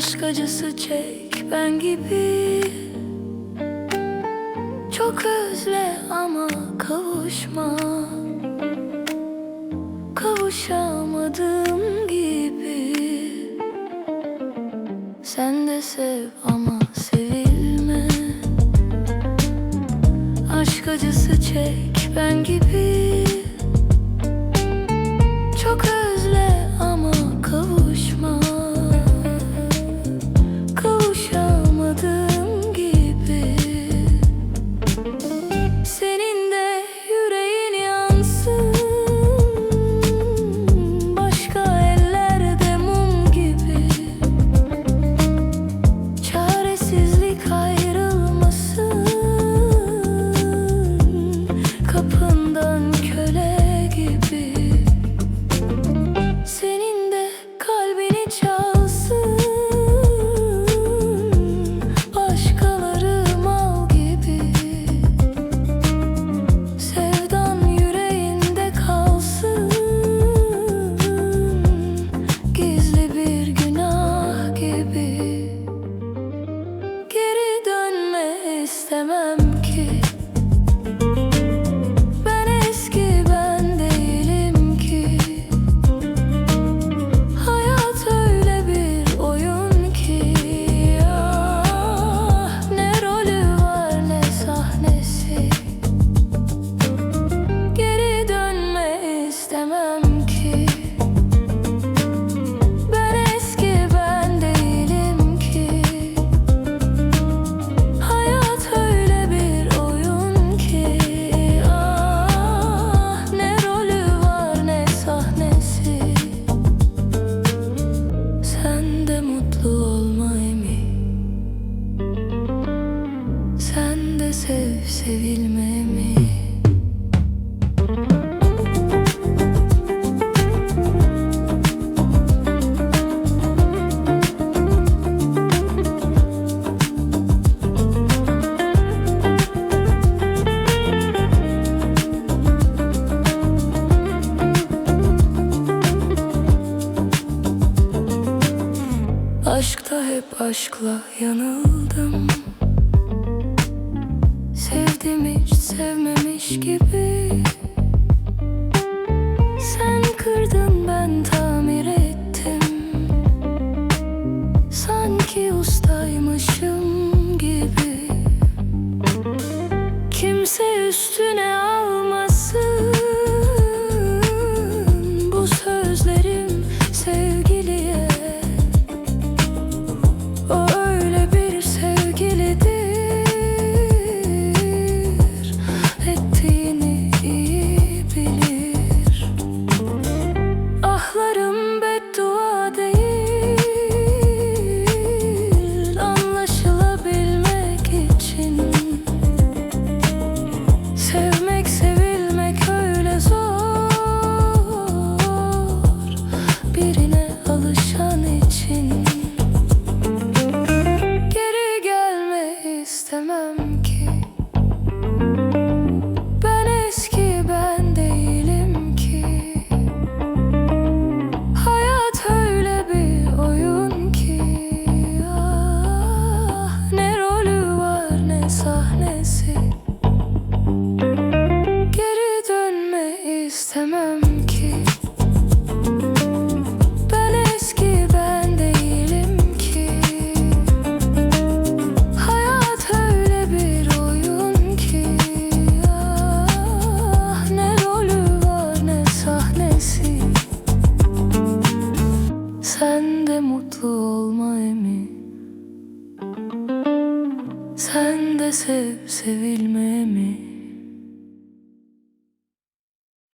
aşk acısı çek ben gibi. Çok özle ama kavuşma. Kavuşamadığım gibi. Sen de sev ama sevilme. Aşk acısı çek ben gibi. İstemem hep aşkla yanıldım. Sevdim hiç sevmemiş gibi. Sen de sev sevilmemi.